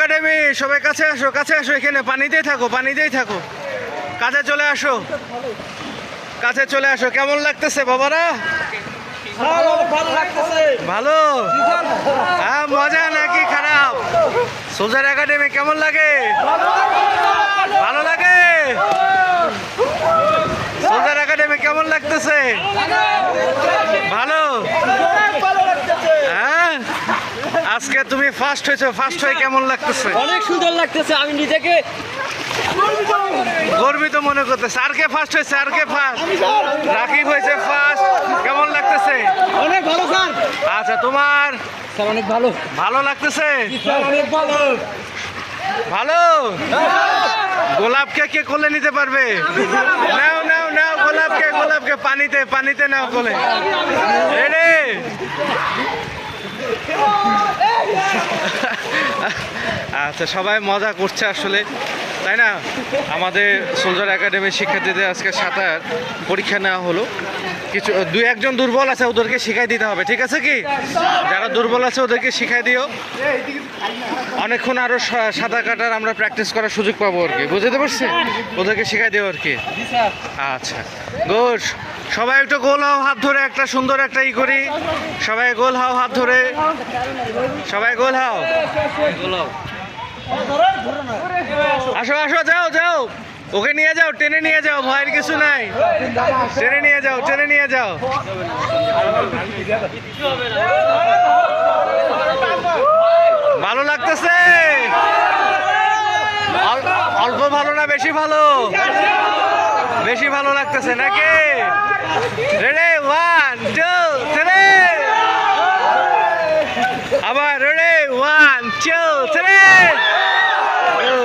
Academy সবাই কাছে আসো কাছে আসো এখানে পানিতেই থাকো পানিতেই থাকো। কাছে চলে আসো। কাছে চলে আসো। কেমন লাগতেছে বাবারা? ভালো হ্যাঁ মজা নাকি খারাপ? সোজার একাডেমি কেমন লাগে? ভালো লাগে? সোজার একাডেমি কেমন লাগতেছে ভালো হ্যাঁ আজকে তুমি ফার্স্ট হয়েছো ফার্স্ট হয়ে কেমন লাগতেছে? অনেক সুন্দর লাগতেছে আমি নিজেকে গর্বিত মনে করতেছে। আর কে ফার্স্ট হয়েছে আর কে ফার্স্ট রাকিব হয়েছে ফার্স্ট কেমন লাগতেছে? অনেক ভালো স্যার। আচ্ছা তোমার? স্যার অনেক ভালো। ভালো লাগতেছে? স্যার অনেক ভালো। ভালো? গোলাপকে কে কোলে নিতে পারবে? নাও নাও নাও গোলাপকে গোলাপকে পানিতে পানিতে নাও কোলে। রেডি আচ্ছা সবাই মজা করছে আসলে। তাই না? আমাদের সোলজার একাডেমির শিক্ষার্থীদের আজকে সাঁতার পরীক্ষা নেওয়া হলো। কিছু, দুই একজন দুর্বল আছে, ওদেরকে শিখাই দিতে হবে, ঠিক আছে কি? যারা দুর্বল আছে, ওদেরকে শিখাই দিও। অনেকক্ষণ আরও সাঁতার কাটার আমরা প্র্যাকটিস করার সুযোগ পাবো আর কি, বুঝতে পারছি? ওদেরকে শিখাই দিও আর কি। আচ্ছা গুড সবাই একটু গোল হাও হাত ধরে, একটা সুন্দর একটা ই করি। সবাই গোল হাও হাত ধরে। সবাই গোল হাও। আসো আসো, যাও যাও। ওকে নিয়ে যাও, টেনে নিয়ে যাও, ভয়ের কিছু নাই। টেনে নিয়ে যাও, টেনে নিয়ে যাও। ভালো লাগতেছে? অল্প ভালো না বেশি ভালো? বেশি ভালো লাগতেছে নাকি? রেডে ওয়ান টু থ্রি আবার রেডে one two three